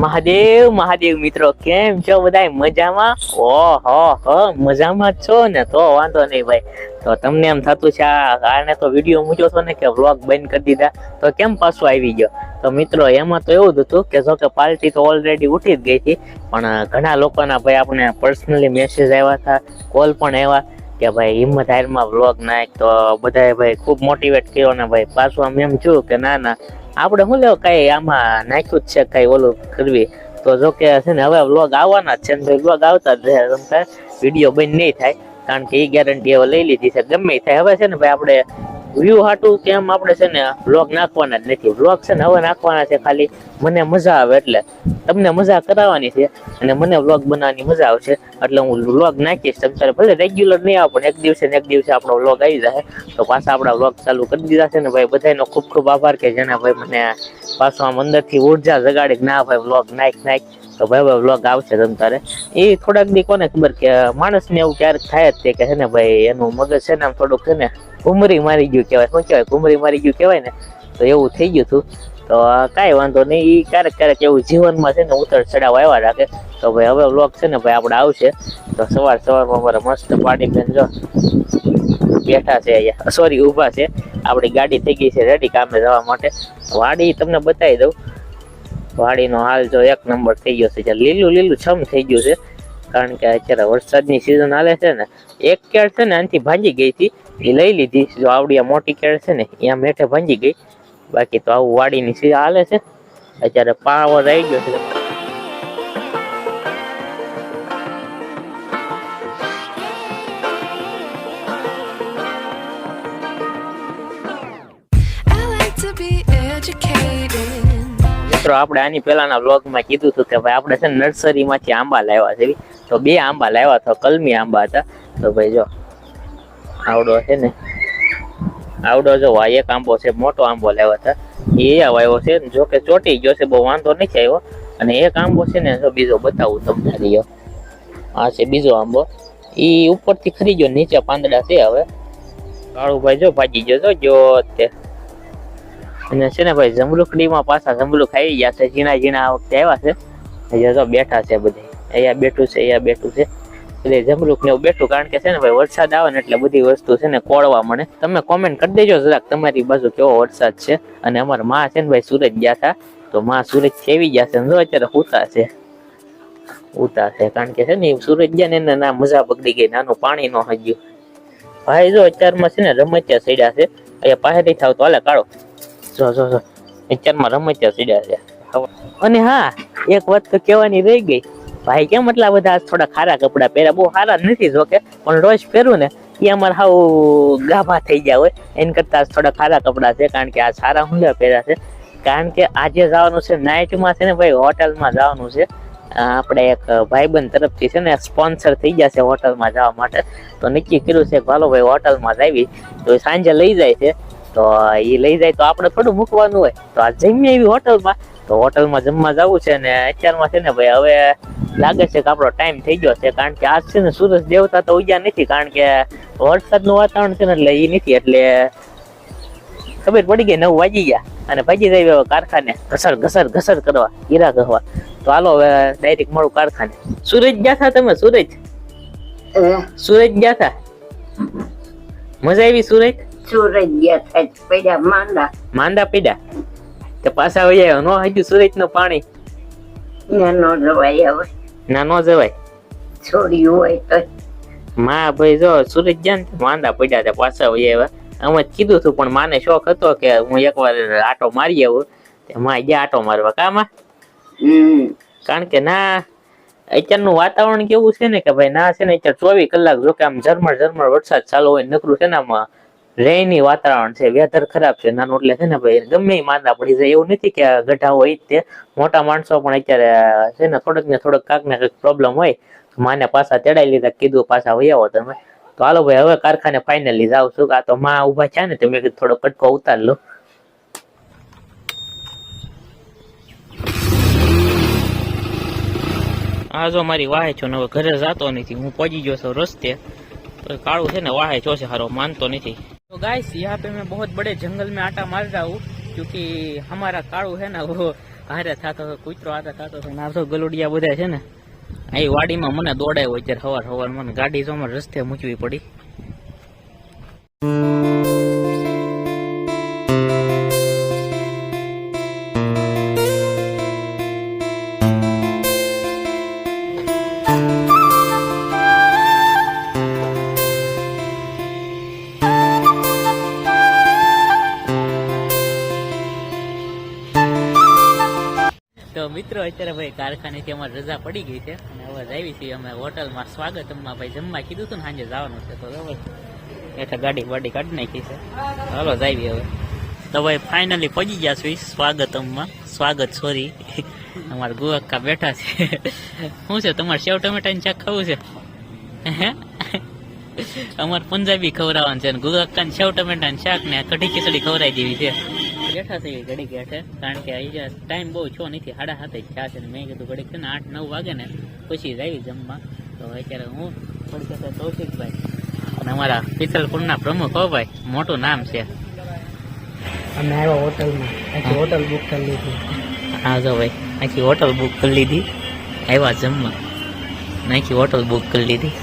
મહાદેવ મહાદેવ મિત્રો, કેમ છો બધા મજામાં? ઓહો, હો, મજામાં જ છો ને? તો વાંધો નહીં ભાઈ. તો તમને એમ થતું છે, આ કારણે તો વીડિયો મૂક્યો હતો ને કે વ્લોગ બંધ કરી દીધા. તો કેમ પાછો આવી ગયો? તો મિત્રો, એમાં તો એવું જ હતું કે જો કે પાર્ટી તો ઓલરેડી ઉઠી જ ગઈ હતી, પણ ઘણા લોકોના ભાઈ આપણે પર્સનલી મેસેજ આવ્યા હતા કોલ પણ આવ્યા કે ભાઈ, હિંમત હારમાં વ્લોગ નાખ. તો બધાએ ભાઈ ખૂબ મોટિવેટ કર્યો ને ભાઈ. પાછું આમ એમ છું કે ના ના આપણે શું લેવું? કઈ આમાં નાખ્યું જ છે, કઈ ઓલું કરવી. તો જો કે છે ને, હવે વ્લોગ આવવાના જ છે ને વ્લોગ આવતા જ રહે. વીડિયો બંધ નહીં થાય, કારણ કે એ ગેરંટી હવે લઈ લીધી છે, ગમે થાય. હવે છે ને, ભાઈ, આપણે વ્યૂ હાટું એમ આપણે છે ને વ્લોગ નાખવાના જ નથી. વ્લોગ છે ને હવે નાખવાના છે ખાલી મને મજા આવે એટલે. તમને મજા કરાવવાની છે અને મને વ્લોગ બનાવવાની મજા આવશે એટલે હું વ્લોગ નાખીશ. તમારે ભલે રેગ્યુલર નહીં આવે, પણ એક દિવસે ને એક દિવસે આપણો વ્લોગ આવી જાય. તો પાછા આપણા વ્લોગ ચાલુ કરી દીધા છે ને ભાઈ બધાનો ખૂબ ખૂબ આભાર કે જેને ભાઈ મને પાછું આમ અંદરથી ઊર્જા જગાડી ના ભાઈ વ્લોગ નાખ નાખ. તો ભાઈ ભાઈ વ્લોગ આવશે તમ તારે. એ થોડાક દી કોને ખબર કે માણસને એવું ક્યારેક થાય જ તે કે છે ને ભાઈ, એનું મગજ છે ને આમ થોડુંક છે ને ઘુમરી મારી ગયું કહેવાય. શું કહેવાય? ઘૂમરી મારી ગયું કહેવાય ને, તો એવું થઈ ગયું હતું તો કાંઈ વાંધો નહીં એ ક્યારેક ક્યારેક એવું જીવનમાં છે ને ઉતર ચડાવ આવ્યા રાખે. તો ભાઈ હવે વ્લોગ છે ને ભાઈ આપણે આવશે. તો સવાર સવારમાં અમારે મસ્ત પાડી બેન જો બેઠા છે અહીંયા. સોરી, ઊભા છે. આપણી ગાડી થઈ ગઈ છે રેડી કામે જવા માટે. વાડી તમને બતાવી દઉં. વાડીનો હાલ જો એક નંબર થઈ ગયો છે. લીલું લીલું છમ થઈ ગયું છે. કારણ કે અત્યારે વરસાદની સિઝન હાલે છે ને એક કેળ છે ને આનાથી ભાંજી ગઈ હતી એ લઈ લીધી. જો આવડી આ મોટી કેળ છે ને ત્યાં મેઠે ભાંજી ગઈ. બાકી તો આવું વાડીની સિઝન હાલે છે. અત્યારે પાવર આવી ગયો છે. મિત્રો આપણે આની પહેલાના બ્લોગમાં કીધું હતું કે ભાઈ આપણે છે ને નર્સરીમાંથી આંબા લાવ્યા છે. તો બે આંબા લાવ્યા હતા, કલમી આંબા હતા. તો ભાઈ જો, આવડો છે ને. આવડો જો, આ એક આંબો છે, મોટો આંબો લાવ્યા હતા. એ આવ્યો છે જો કે ચોટી ગયો છે, બહુ વાંધો નથી આવ્યો. અને એક આંબો છે ને, જો બીજો બતાવું તમને રહ્યો. આ છે બીજો આંબો. એ ઉપરથી ખરી ગયો, નીચે પાંદડા છે હવે. કાળુભાઈ જો ભાજી ગયો, જો તે. અને છે ને ભાઈ જમરૂકડીમાં પાછા જમરૂક આવી ગયા છે ઝીણા ઝીણા આ વખતે આવ્યા છે. હજી તો બેઠા છે બધે. અહીંયા બેઠું છે, અહીંયા બેઠું છે. એટલે જમરૂક ને એવું બેઠું કારણ કે છે ને ભાઈ વરસાદ આવે ને એટલે બધી વસ્તુ છે ને કોળવા મળે. તમે કોમેન્ટ કરી દેજો જરાક તમારી બાજુ કેવો વરસાદ છે અને અમારા માં છે ને ભાઈ સુરત ગયા હતા. તો માં સુરત સેવી ગયા છે જો અત્યારે ઉતા છે. ઉતા છે કારણ કે છે ને સુરત ગયા ને ના મજા બગડી ગઈ, નાનું પાણી નો હજ્યું ભાઈ જો અત્યારમાં છે ને રમતિયા સડ્યા છે. અહીંયા પાસેથી થાવ તો હાલે કાઢો જો જો જો. અત્યારમાં રમતિયા સડ્યા છે. અને હા, એક વાત તો કહેવાની રહી ગઈ. ભાઈ, કેમ એટલા બધા થોડા ખારા કપડાં પહેર્યા? બહુ સારા નથી જોકે, પણ રોજ પહેરું ને એ અમારે હાવ ગાભા થઈ ગયા હોય. એના કરતાં થોડા ખારા કપડાં છે, કારણ કે આ સારા ઊંડા પહેર્યા છે. કારણ કે આજે જવાનું છે, નાઇટમાં છે ને ભાઈ, હોટલમાં જવાનું છે. આપણે એક ભાઈબંધ તરફથી છે ને, સ્પોન્સર થઈ ગયા છે હોટલમાં જવા માટે. તો નક્કી કર્યું છે કે ભાલો ભાઈ, હોટલમાં જ આવી તો સાંજે લઈ જાય છે. તો એ લઈ જાય તો આપણે થોડું મૂકવાનું હોય. તો આ જમીએ એવી હોટલમાં તો હોટલમાં જમવા જવું છે ને અત્યારમાં છે ને ભાઈ હવે લાગે છે કે આપણો ટાઈમ થઈ ગયો છે કારણ કે આજ છે ને સૂરજ દેવતા તો ઉગ્યા નથી કારણ કે વરસાદનું વાતાવરણ છે ને એટલે એ નથી એટલે ખબર પડી ગઈ નવ વાગી ગયા અને ભાગી જાય હવે કારખાને ઘસર ઘસર ઘસર કરવા હીરા કહેવા તો હાલો હવે ડાયરેક્ટ મળું કારખાને. સુરજ ગયા હતા તમે સુરજ? સુરજ ગયા હતા મજા આવી સુરજ? સુરજ ગયા માંડા માંદા. પીડા તો પાછા વહી નો હજુ સુરતનું પાણી. ને નો જવાય હવે. ના નો જવાય. છોડ્યું હોય તો. માં ભાઈ જો સુરત જાન ને માંદા પડ્યા હતા પાછા વહી આવ્યા. અમે કીધું હતું પણ માને શોખ હતો કે હું એકવાર આટો મારી આવું. તે માં ગયા આટો મારવા. કામાં કારણ કે ના અત્યારનું વાતાવરણ કેવું છે ને કે ભાઈ ના છે ને અત્યારે ચોવીસ કલાક જો કે આમ ઝરમર ઝરમર વરસાદ ચાલુ હોય નકરું છે ને આમાં રેની વાતાવરણ છે, વેધર ખરાબ છે, નાનું એટલે છે ને ભાઈ ગમે એ માંદા પડી જાય. એવું નથી કે ગઢા હોય તે. મોટા માણસો પણ અત્યારે છે ને થોડોક ને થોડોક કાંક ને કાંઈક પ્રોબ્લેમ હોય. માને પાછા તેડાઈ લીધા, કીધું પાછા વહી આવો તમે. તો હાલો ભાઈ, હવે કારખાને ફાઇનલી જાઉં છું. આ તો માં ઊભા છે ને તમે થોડો કટકો ઉતાર લો હા જો મારી વાહે છો ને, હવે ઘરે જતો નથી. હું પહોંચી ગયો છું રસ્તે. કાળું છે ને, વાહે જોશે હારો, માનતો નથી. तो गाइस यहाँ पे मैं बहुत बड़े जंगल में आटा मार रहा हूँ क्योंकि हमारा काड़ू है ना वो હારે થતો હોય કૂતરો હારે થતો હોય ને આ તો ગલુડિયા બધા છે ને અહીં વાડીમાં મને દોડાયો અત્યારે સવાર સવાર મને ગાડી તો અમારે રસ્તે મૂકવી પડી ભાઈ કારખાનેથી અમારે રજા પડી ગઈ છે અને હવે આવી છીએ અમે હોટલમાં સ્વાગતમાં ભાઈ જમવા કીધું હતું ને સાંજે જવાનું છે તો એટલે ગાડી વાડી કાઢી નાખી છે. હાલો જાવી હવે. તો ભાઈ ફાઇનલી પહોંચી ગયા છું સ્વાગતમમાં સ્વાગત સોરી અમારા ગુવાક્કા બેઠા છે. શું છે તમારે સેવ ટમેટાની શાક ખાવું છે? હે? અમારે પંજાબી ખવડાવવાનું છે અને ગુવાક્કાને સેવ ટમેટાની શાક ને કઢી ખીચડી ખવડાવી દેવી છે. બેઠા થઈ એ ઘડી ગયા છે કારણ કે અહીંયા ટાઈમ બહુ છો નથી સાડા સાતે જ થયા છે ને મેં કીધું ઘડીક છે ને આઠ નવ વાગે ને પછી જ આવી જમવા. તો અત્યારે હું થોડીક કૌશિકભાઈ અને અમારા પિત્તલપુરના પ્રમુખ હો ભાઈ મોટું નામ છે. અમે આવ્યા હોટલમાં. હોટલ બુક કરી લીધી. હા જો ભાઈ આખી હોટલ બુક કરી લીધી આવ્યા જમવા. આખી હોટલ બુક કરી લીધી.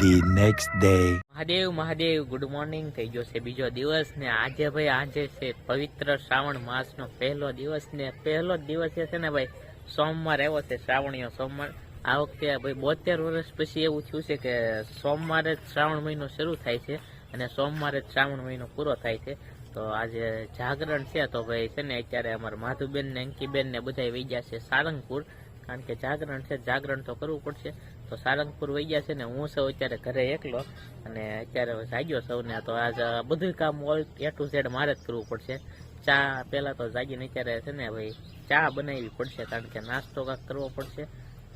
The next day. Mahadev Mahadev good morning થઈ ગયો છે બીજો દિવસ ને આજે ભાઈ, આજે છે પવિત્ર શ્રાવણ માસનો પહેલો દિવસ ને પહેલો જ દિવસ છે ને ભાઈ, સોમવાર આવ્યો છે શ્રાવણીયો સોમવાર. આ વખતે ભાઈ બોતેર વર્ષ પછી એવું થયું છે કે સોમવારે જ શ્રાવણ મહિનો શરૂ થાય છે અને સોમવારે જ શ્રાવણ મહિનો પૂરો થાય છે. તો આજે જાગરણ છે, તો ભાઈ છે ને અત્યારે અમારા માધુબેન ને અંકીબેન ને બધા વહી ગયા છે સારંગપુર કારણ કે જાગરણ છે, જાગરણ તો કરવું પડશે. તો સારંગપુર વહી ગયા છે ને હું સૌ અત્યારે ઘરે એકલો અને અત્યારે જાગ્યો સૌને. તો આજ બધું કામ ઓલ એ ટુ ઝેડ મારે જ કરવું પડશે. ચા પહેલાં તો જાગીને અત્યારે છે ને ભાઈ ચા બનાવવી પડશે કારણ કે નાસ્તો કાંક કરવો પડશે.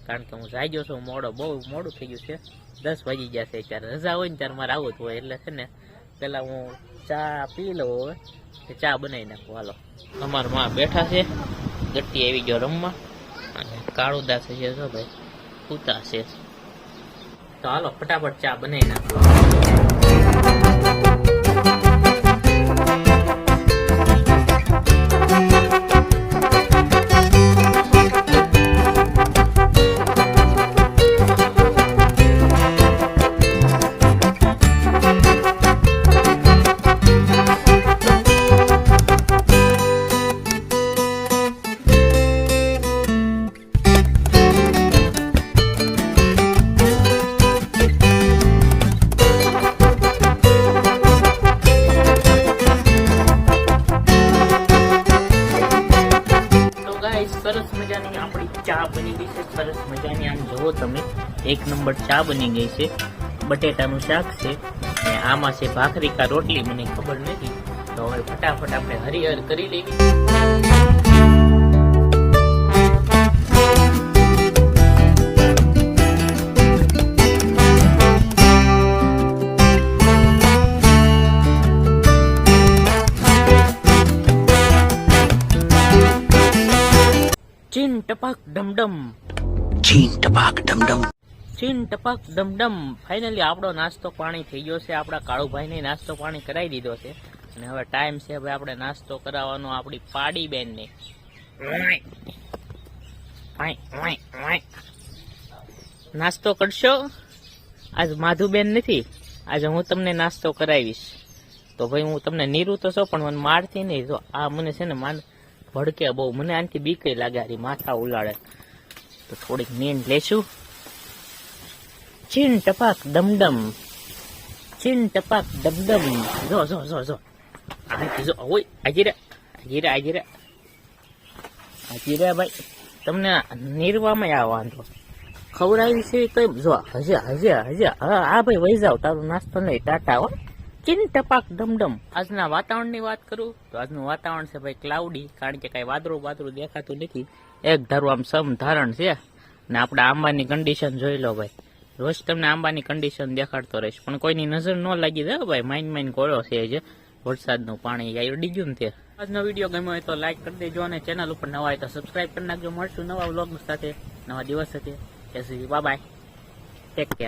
કારણ કે હું જાગ્યો છું, મોડો બહુ મોડું થઈ ગયું છે. દસ વાગી ગયા છે અત્યારે. રજા હોય ને ત્યારે મારે આવું હોય. એટલે છે ને પહેલાં હું ચા પી લઉં હવે. ચા બનાવી નાખું. હાલો. અમારા માં બેઠા છે. ગટ્ટી આવી ગયો રમવા. અને કાળું દાસ છે ભાઈ પૂતા છે. તો હાલો ફટાફટ ચા બનાવી નાખો. સરસ મજાની આપણી ચા બની ગઈ છે. સરસ મજાની આમ જુઓ તમે, એક નંબર ચા બની ગઈ છે. બટેટાનું શાક છે અને આમાં છે ભાખરી કા રોટલી, મને ખબર નથી. તો હવે ફટાફટ આપણે હરિહર કરી લેવી ટપાક ડમડમ. ચીન ટપક ડમડમ. ચીન ટપક ડમડમ. ફાઇનલી આપણો નાસ્તો પાણી થઈ ગયો છે. આપણા કાળુભાઈને નાસ્તો પાણી કરાવી દીધો છે. અને હવે ટાઈમ છે હવે આપણે નાસ્તો કરાવવાનો આપણી પાડી બેનને. નાસ્તો કરશો? આજ માધુબેન નથી. આજે હું તમને નાસ્તો કરાવીશ. તો ભાઈ હું તમને નીરું તો છો પણ મને મારતી નહીં. જો આ મને છે ને માન ભડકે બહુ. મને આનાથી બીક લાગે આરી માથા ઉલાડે તો થોડીક નીંદ લેશું. ચીન ટપાક ડમડમ ચીન ટપાક ડમડમ જો જો જો જો. જો, ઓય, આજીરા આજીરા આજી રે આજી રે આજી રે ભાઈ, તમને નીરવામાં આ વાંધો. ખવડાવી છે તો જો, હજે હજે હજે. હા ભાઈ વહી જાવ તારો નાસ્તો નહીં, ટાટા, હો. ચીન ટપાક ડમડમ આજના વાતાવરણની વાત કરું તો આજનું વાતાવરણ છે ભાઈ ક્લાઉડી કારણ કે કઈ વાદળું વાદળું દેખાતું નથી. એક ધારું આમ સમ ધારણ છે, ને આપણે આંબાની કન્ડિશન જોઈ લો ભાઈ. રોજ તમને આંબાની કન્ડિશન દેખાડતો રહીશ, પણ કોઈની નજર ન લાગી દે ભાઈ, માઇન માઇન કોળો છે જે. વરસાદનું પાણી આવી ગયું ને તે. આજનો વીડિયો ગમ્યો હોય તો લાઈક કરી દેજો અને ચેનલ ઉપર નવા હોય તો સબસ્ક્રાઇબ કરી નાખજો. મળશું નવા વ્લોગ સાથે, નવા દિવસ સાથે. ત્યાં સુધી બાય ટેક કેર